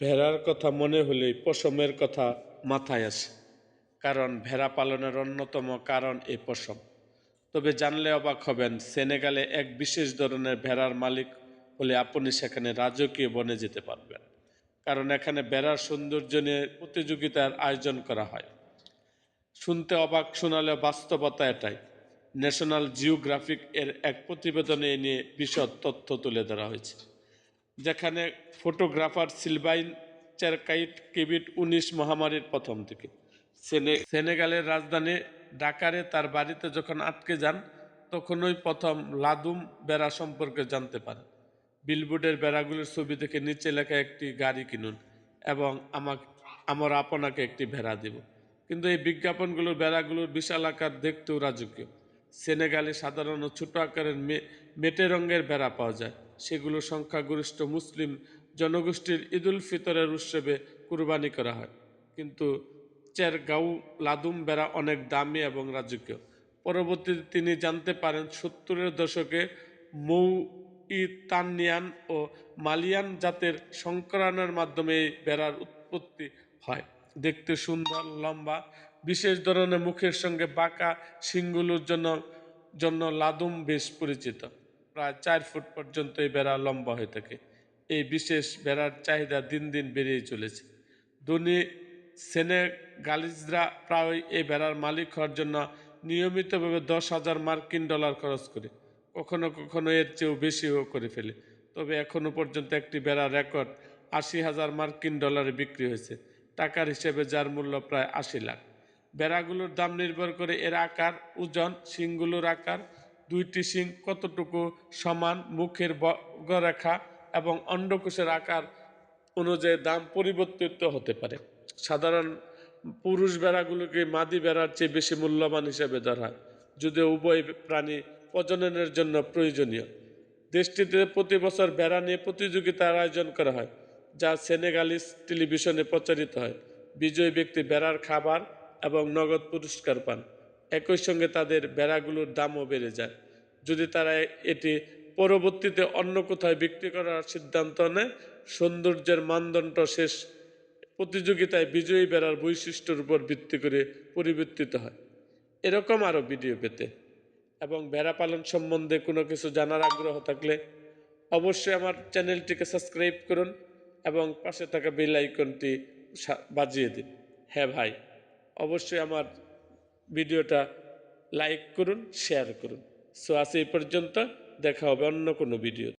ভেড়ার কথা মনে হলেই পশমের কথা মাথায় আসে, কারণ ভেড়া পালনের অন্যতম কারণ এই পশম। তবে জানলে অবাক হবেন, সেনেগালে এক বিশেষ ধরনের ভেড়ার মালিক হলে আপনি সেখানে রাজকীয় বনে যেতে পারবেন, কারণ এখানে ভেড়ার সৌন্দর্য নিয়ে প্রতিযোগিতার আয়োজন করা হয়। শুনতে অবাক শোনালে বাস্তবতা এটাই ন্যাশনাল জিওগ্রাফিক এর এক প্রতিবেদনে নিয়ে বিশদ তথ্য তুলে ধরা হয়েছে। যেখানে ফটোগ্রাফার সিলভাইন চারকাইট কিবিট উনিশ মহামারীর প্রথম থেকে সেনে, সেনেগালের রাজধানী ডাকারে তার বাড়িতে যখন আটকে যান, তখনই প্রথম লাদুম বেড়া সম্পর্কে জানতে পারেন। বিলবোর্ডের বেড়াগুলোর ছবি থেকে নিচে লেখা একটি গাড়ি কিনুন এবং আমাকে, আমার আপনাকে একটি ভেড়া দেব। কিন্তু এই বিজ্ঞাপনগুলোর বেড়াগুলোর বিশাল আকার দেখতেও রাজকীয়। সেনেগালে সাধারণত ছোট আকারের মেটে রঙের বেড়া পাওয়া যায়। সেগুলো সংখ্যাগরিষ্ঠ মুসলিম জনগোষ্ঠীর ঈদুল ফিতরের উৎসবে কুরবানি করা হয়। কিন্তু চেরগাঁও, লাদুম বেড়া অনেক দামি এবং রাজকীয়। পরবর্তীতে তিনি জানতে পারেন, সত্তরের দশকে মৌ ইতানিয়ান ও মালিয়ান জাতের সংকরণের মাধ্যমে এই বেড়ার উৎপত্তি হয়। দেখতে সুন্দর, লম্বা, বিশেষ ধরনের মুখের সঙ্গে বাঁকা শিংগুলোর জন্য জন্য লাদুম বেশ পরিচিত। প্রায় চার ফুট পর্যন্ত এই বেড়া লম্বা হয়ে থাকে। এই বিশেষ বেড়ার চাহিদা দিন দিন বেড়েই চলেছে। ধনী সেনেগালিজরা প্রায় এই বেড়ার মালিক হওয়ার জন্য নিয়মিতভাবে দশ হাজার মার্কিন ডলার খরচ করে, কখনো কখনো এর চেয়েও বেশিও করে ফেলে। তবে এখনও পর্যন্ত একটি বেড়ার রেকর্ড আশি হাজার মার্কিন ডলারে বিক্রি হয়েছে, টাকার হিসেবে যার মূল্য প্রায় আশি লাখ। বেড়াগুলোর দাম নির্ভর করে এর আকার, ওজন, শিংগুলোর আকার দুইটি শিং কতটুকু সমান মুখের বর্গরেখা এবং অন্ডকোষের আকার অনুযায়ী দাম পরিবর্তিত হতে পারে। সাধারণ পুরুষ বেড়াগুলোকে মাদি বেড়ার চেয়ে বেশি মূল্যবান হিসেবে ধরা হয়, যদিও উভয় প্রাণী প্রজননের জন্য প্রয়োজনীয়। দেশটিতে প্রতি বছর বেড়া নিয়ে প্রতিযোগিতার আয়োজন করা হয়, যা সেনেগালিস টেলিভিশনে প্রচারিত হয়। বিজয়ী ব্যক্তি বেড়ার খাবার এবং নগদ পুরস্কার পান। একই সঙ্গে তাদের বেড়াগুলোর দামও বেড়ে যায়। যদি তারা এটি পরবর্তীতে অন্য কোথায় বিক্রি করার সিদ্ধান্ত নেয়, সৌন্দর্যের মানদণ্ড শেষ প্রতিযোগিতায় বিজয়ী বেড়ার বৈশিষ্ট্যের উপর ভিত্তি করে পরিবর্তিত হয়। এরকম আরও ভিডিও পেতে এবং ভেড়া পালন সম্বন্ধে কোনো কিছু জানার আগ্রহ থাকলে অবশ্যই আমার চ্যানেলটিকে সাবস্ক্রাইব করুন এবং পাশে থাকা বেল আইকনটি বাজিয়ে দিন। হ্যাঁ ভাই, অবশ্যই আমার ভিডিওটা লাইক করুন শেয়ার করুন। সো আজ এই পর্যন্ত দেখা হবে অন্য কোনো ভিডিও